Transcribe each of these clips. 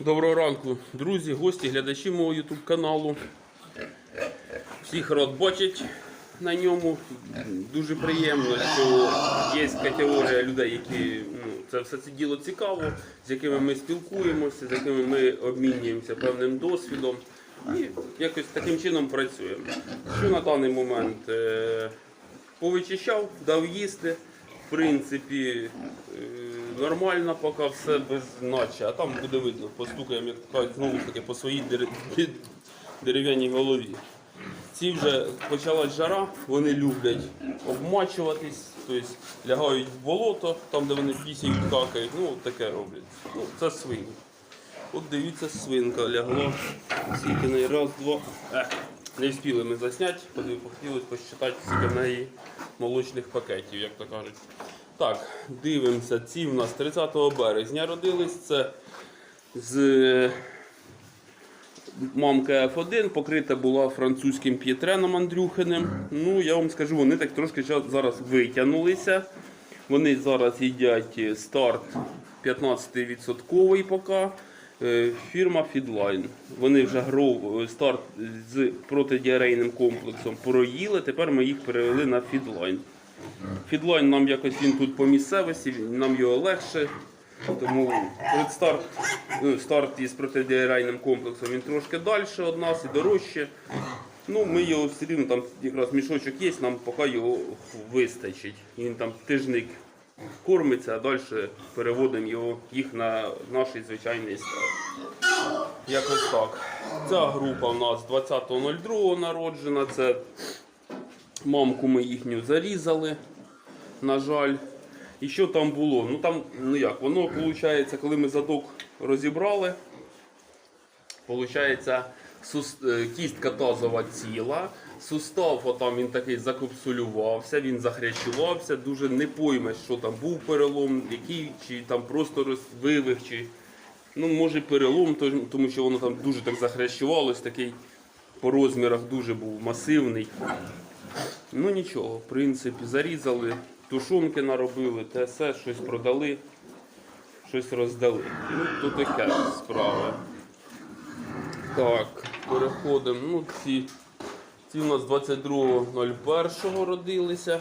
Доброго ранку, друзі, гості, глядачі мого YouTube каналу. Всіх рад бачить на ньому. Дуже приємно, що є категорія людей, які ну, це все це діло цікаво, з якими ми спілкуємося, з якими ми обмінюємося певним досвідом і якось таким чином працюємо. Що на даний момент е, повичищав, дав їсти. В принципі, е, нормально, поки все без наче, а там буде видно, постукаємо, як кажуть, знову ж таки по своїй дерев'яній голові. Ці вже почалась жара, вони люблять обмачуватись, тобто лягають в болото, там де вони пісяють, какають, ну таке роблять. Ну, це свині. От дивіться, свинка лягла. Скільки неї раз, два. Ех, не встигли ми засняти, хотілося посчитати, скільки неї молочних пакетів, як то кажуть. Так, дивимося, ці в нас 30 березня родились. Це з мамка F1 покрита була французьким п'єтреном Андрюхиним. Ну, я вам скажу, вони так трошки зараз витягнулися. Вони зараз їдять е, старт 15% поки. Е, Фірма Feedline. Вони вже е, старт з протидіарейним комплексом проїли. Тепер ми їх перевели на Feedline. Фідлайн нам якось він тут по місцевості, нам його легше. Тому предстарт, ну, старт із протидіарейним комплексом він трошки далі від нас і дорожче. Ну, ми його все рівно, там якраз мішочок є, нам поки його вистачить. Він там тижник кормиться, а далі переводимо його, їх на наш звичайний старт. Якось так. Ця група в нас 20.02 народжена. Це Мамку ми їхню зарізали, на жаль. І що там було? Ну там, ну як, воно виходить, коли ми задок розібрали, виходить, е, кістка тазова ціла, сустав отам він такий закапсулювався, він захрящувався, дуже не поймеш, що там був перелом, який, чи там просто розвивих, чи ну, може перелом, тому що воно там дуже так захрящувалось, такий по розмірах дуже був масивний. Ну нічого, в принципі, зарізали, тушонки наробили, те щось продали, щось роздали. Ну, то таке справа. Так, переходимо. Ну, ці, ці у нас 22.01 родилися.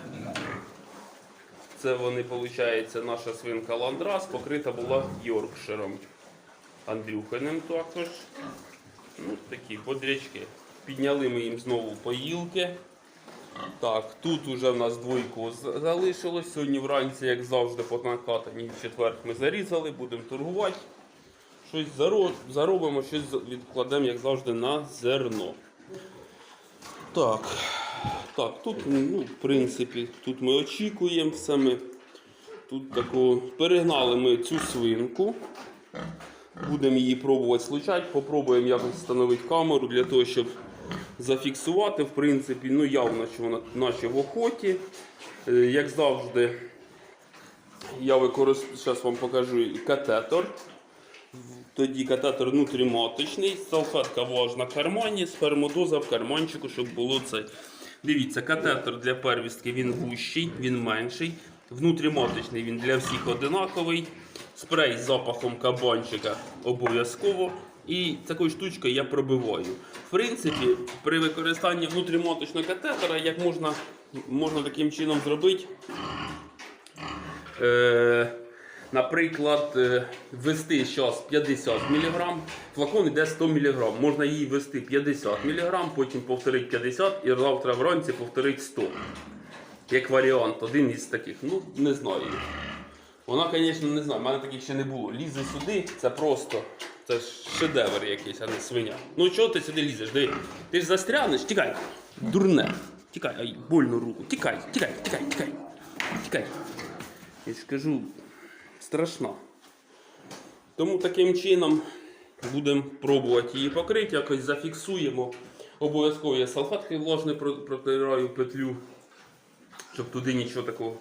Це вони, виходить, наша свинка Ландрас покрита була Йоркширом. Андрюханим також. Ну, такі бодрячки. Підняли ми їм знову поїлки. Так, тут уже в нас двойко залишилось. Сьогодні вранці, як завжди, по накатанні в четвер ми зарізали, будемо торгувати. Щось заробимо, щось відкладемо, як завжди, на зерно. Так, так, тут, ну, в принципі, тут ми очікуємо все. Ми, тут таку, перегнали ми цю свинку. Будемо її пробувати случати, попробуємо якось встановити камеру для того, щоб зафіксувати. В принципі, ну явно, що вона наче в охоті. Е, Як завжди, я використовую, зараз вам покажу катетор. Тоді катетор внутріматочний, салфетка влажна в кармані, спермодоза в карманчику, щоб було це. Дивіться, катетор для первістки він вущий, він менший. Внутріматочний він для всіх одинаковий. Спрей з запахом кабанчика обов'язково. І такою штучкою я пробиваю. В принципі, при використанні внутріматочного катетера, як можна, можна таким чином зробити, Е, наприклад, ввести зараз 50 мг, флакон йде 100 мг. Можна її ввести 50 мг, потім повторити 50 і завтра вранці повторити 100. Як варіант, один із таких. Ну, не знаю. Вона, звісно, не знаю, в мене таких ще не було. Лізе сюди, це просто. Це ж шедевр якийсь, а не свиня. Ну чого ти сюди лізеш? Диви. Ти ж застрянеш, тікай. Дурне. Тікай, ай, больно руку. Тікай, тікай, тікай, тікай. Тікай. Я ж кажу, страшна. Тому таким чином будемо пробувати її покрити, якось зафіксуємо. Обов'язково я салфетки влажне протираю петлю, щоб туди нічого такого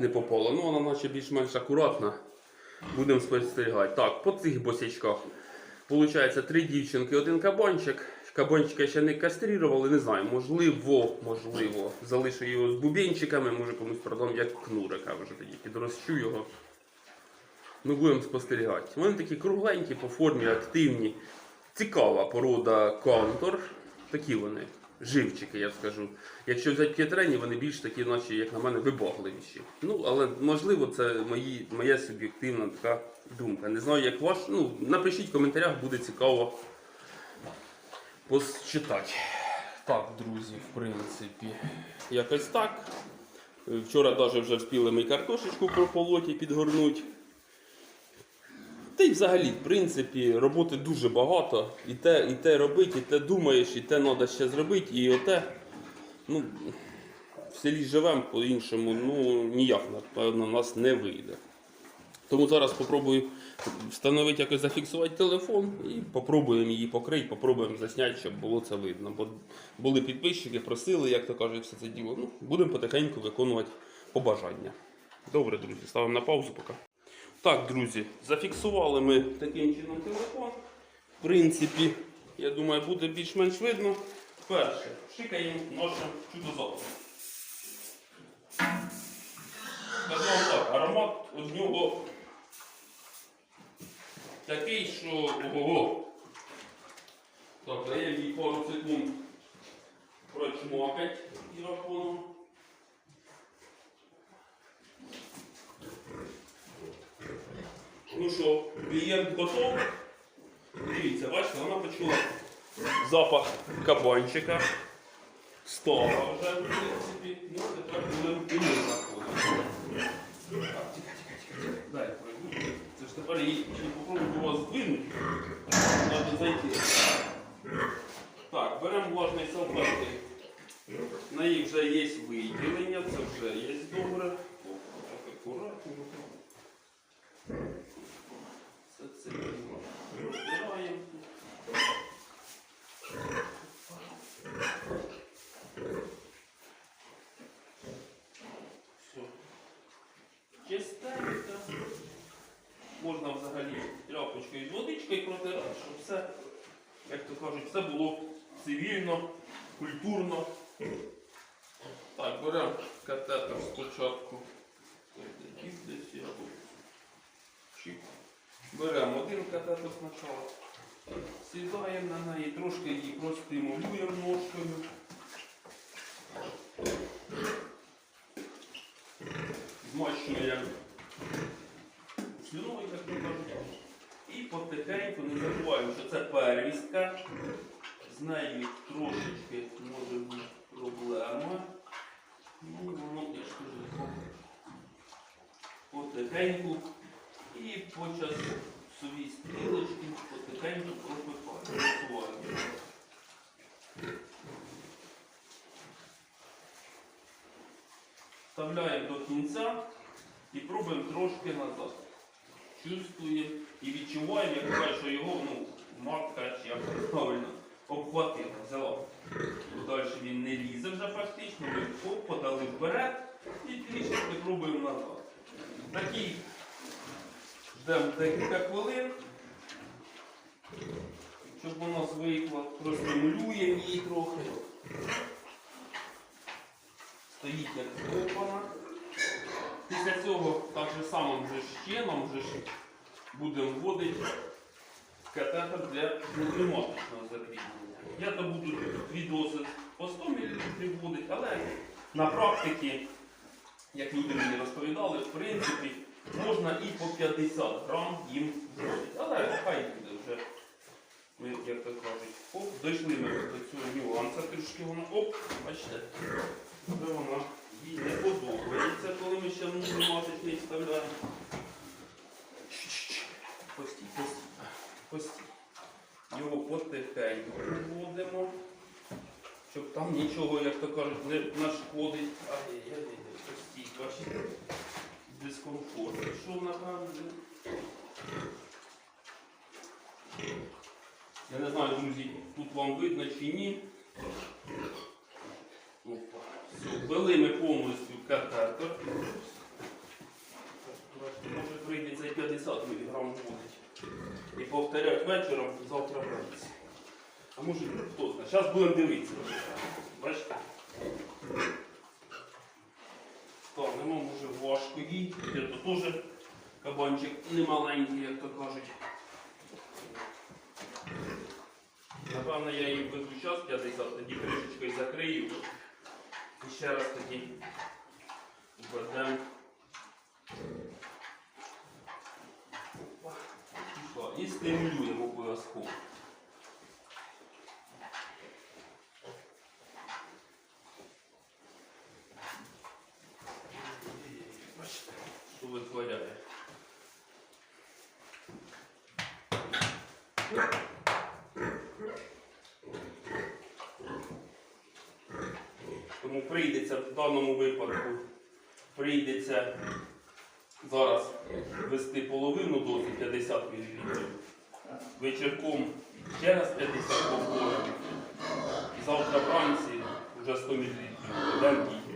не попало. Ну, вона наче більш-менш акуратна. Будемо спостерігати. Так, по цих босячках. Получається три дівчинки, один кабанчик. Кабанчика ще не кастрірували, не знаю, можливо, можливо, залишу його з бубінчиками, може комусь продам як кнурика вже тоді підрозчу його. Ну, будемо спостерігати. Вони такі кругленькі по формі, активні. Цікава порода контур. Такі вони, живчики, я скажу. Якщо взяти п'ятрені, вони більш такі, наче, як на мене, вибагливіші. Ну, але можливо, це мої, моя суб'єктивна така думка. Не знаю, як ваш. Ну, напишіть в коментарях, буде цікаво почитати. Так, друзі, в принципі, якось так. Вчора навіть вже встигли ми картошечку прополоті підгорнути. Та й взагалі, в принципі, роботи дуже багато. І те, і те робити, і те думаєш, і те треба ще зробити, і оте. Ну, в селі живемо по-іншому, ну ніяк, напевно, нас не вийде. Тому зараз спробую встановити якось зафіксувати телефон і попробуємо її покрити, попробуємо засняти, щоб було це видно. Бо були підписчики, просили, як то кажуть, все це діло. Ну, будемо потихеньку виконувати побажання. Добре, друзі, ставимо на паузу поки. Так, друзі, зафіксували ми таким чином телефон. В принципі, я думаю, буде більш-менш видно. Перше, шикаємо нашим чудо-запахом. Скажу так, аромат від нього такий, що ого. Так, даємо їй пару секунд прочмокать драконом. Ну що, клієнт готов. Дивіться, бачите, вона почула запах кабанчика. Стала вже, в принципі. Ну, тепер будемо і ми заходити. Так, тихо. Дай пройду. Це ж тепер її попробую вас здвинути. Треба зайти. Так, беремо влажний салфетки. На їх вже є виділення, це вже є добре. О, Це це розбираємо. Все. Чистенько. Можна взагалі тряпочкою з водичкою протирати, щоб все, як то кажуть, все було цивільно, культурно. Так, беремо катетер спочатку. Ось десь я тут. Чик. Беремо один катетер спочатку. Сідаємо на неї, трошки її простимулюємо ножкою. Змащуємо слюною, як то кажуть. І потихеньку не забуваємо, що це первістка. З нею трошечки може бути проблема. Ну, воно я ж потихеньку. І по часовій стрілочці потихеньку пропиваємо. Вставляємо до кінця і пробуємо трошки назад. Чувствуємо і відчуваємо, як кажуть, що його ну, матка чи як правильно обхватила, взяла. Далі він не лізе вже фактично, ми подали вперед і трішки пробуємо назад. Такий ждемо декілька хвилин, щоб воно звикло, простимулюємо її трохи. Стоїть як скопана. Після цього так же самим же ж чином вже будемо вводити катетер для внутріматочного закріплення. Я то буду відоси по 100 мл вводити, але на практиці, як люди мені розповідали, в принципі, можна і по 50 грам їм вводити. Але хай буде вже, ми, як то кажуть, оп, дійшли ми до цього нюанса, трішки воно, оп, бачите, вже вона їй не подобається, коли ми ще внутріматочний вставляємо. Чш-чш-чш. Постій, постій, постій. Його потихеньку вводимо, щоб там нічого, як то кажуть, не нашкодить. Ай-яй-яй, постій, бачите, дискомфорт. Що напевно? Я не знаю, друзі, тут вам видно чи ні. Опа. Ввели ми повністю катетер. Може прийдеться і 50 мг вводити. І повторяти вечором завтра вранці. А може хто знає. Зараз будемо дивитися. Бачите? Станемо, може важко їй. То теж Кабанчик не маленький, як то кажуть. Напевно, я її час 50, тоді кришечкою закрию. І ще раз тоді введемо. І стимулюємо обов'язково. Бачите, що витворяє. Тому прийдеться в даному випадку, прийдеться зараз ввести половину дози 50 мл. Вечірком ще раз 50 повторимо. Завтра вранці вже 100 мл. Дам дій.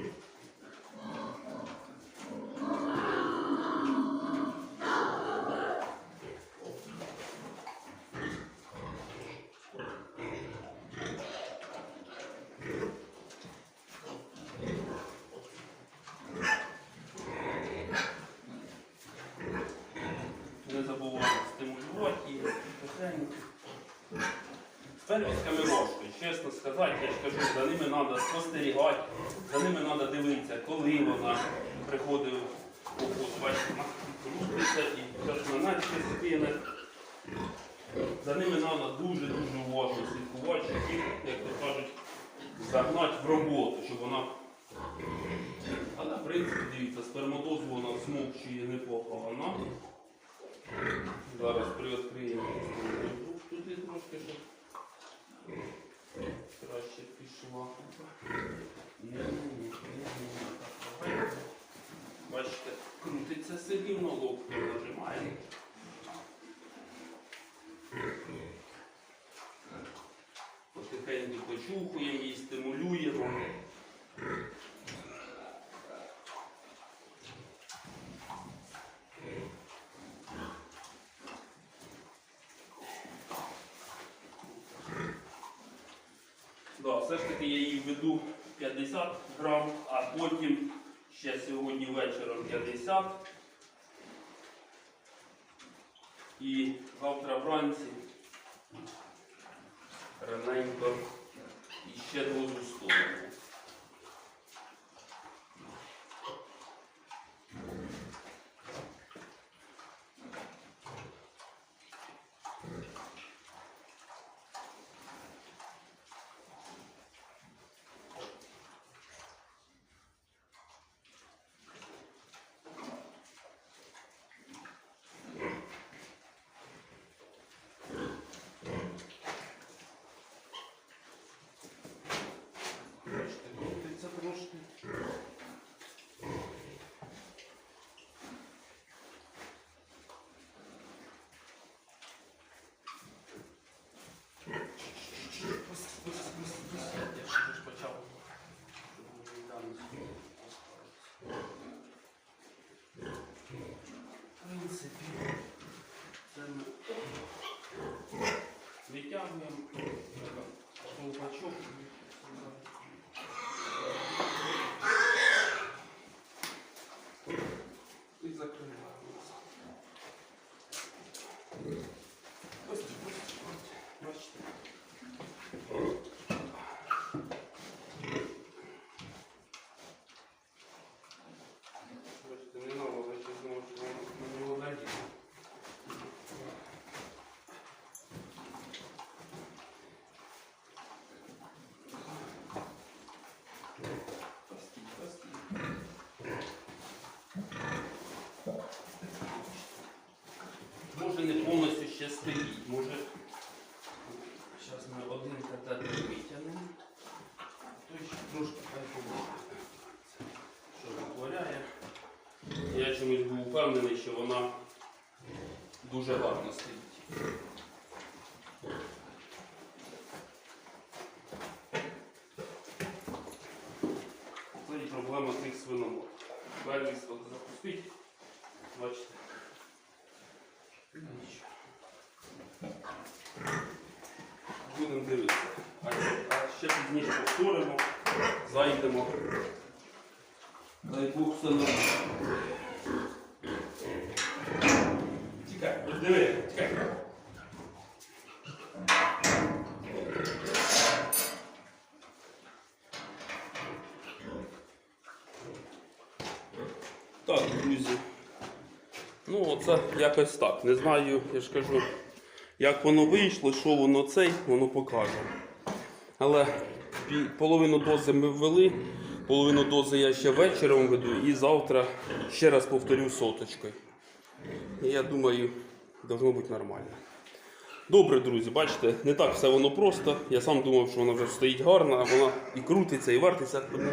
Не забуваємо стимулювати її потихеньку. З первісками важко, чесно сказати, я ж кажу, за ними треба спостерігати, за ними треба дивитися, коли вона приходить у поход, бачите, крутиться і починається спине. За ними треба дуже-дуже уважно слідкувати, щоб їх, як то кажуть, загнати в роботу, щоб вона. Але в принципі, дивіться, сперматозу вона змовчує непогано. Зараз приоткриємо туди трошки, щоб краще так. Бачите, крутиться сильно, локтем нажимає. Потихеньку почухуємо її, стимулюємо. Все ж таки я її введу 50 грам, а потім ще сьогодні вечором 50. І завтра вранці раненько іще ще дозу 100. Бачите, крутиться трошки. Я ж вже ж почав. щоб не там В принципі, це ми витягуємо колпачок. І закриваємо. Ось так, ось так. Бачите? Бачите, не треба бачите, знову, що воно на нього надіє. Постій, постій. Може не повністю ще стоїть, може. Зараз ми один катетер витягнемо. Той ще трошки хай побуде. Що витворяє. Я чомусь був впевнений, що вона дуже гарно стоїть. Це і проблема тих свиномок. Первісток запустить. Бачите. Ну, нічого. Будемо дивитися. А, а ще пізніше повторимо, зайдемо. Дай Бог все нормально. Так, друзі. Ну, оце якось так. Не знаю, я ж кажу, як воно вийшло, що воно цей, воно покаже. Але половину дози ми ввели, половину дози я ще вечором веду і завтра ще раз повторю соточкою. Я думаю, должно бути нормально. Добре, друзі, бачите, не так все воно просто. Я сам думав, що вона вже стоїть гарно, а вона і крутиться, і вертиться, тому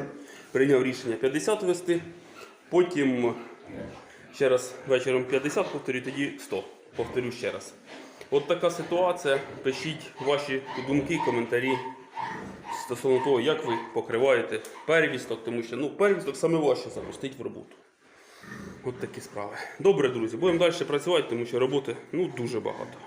прийняв рішення 50 вести. Потім ще раз вечором 50 повторю, тоді 100. Повторю ще раз. От така ситуація. Пишіть ваші думки, коментарі стосовно того, як ви покриваєте первісток, тому що ну, первісток саме важче запустити в роботу. От такі справи. Добре, друзі, будемо далі працювати, тому що роботи ну, дуже багато.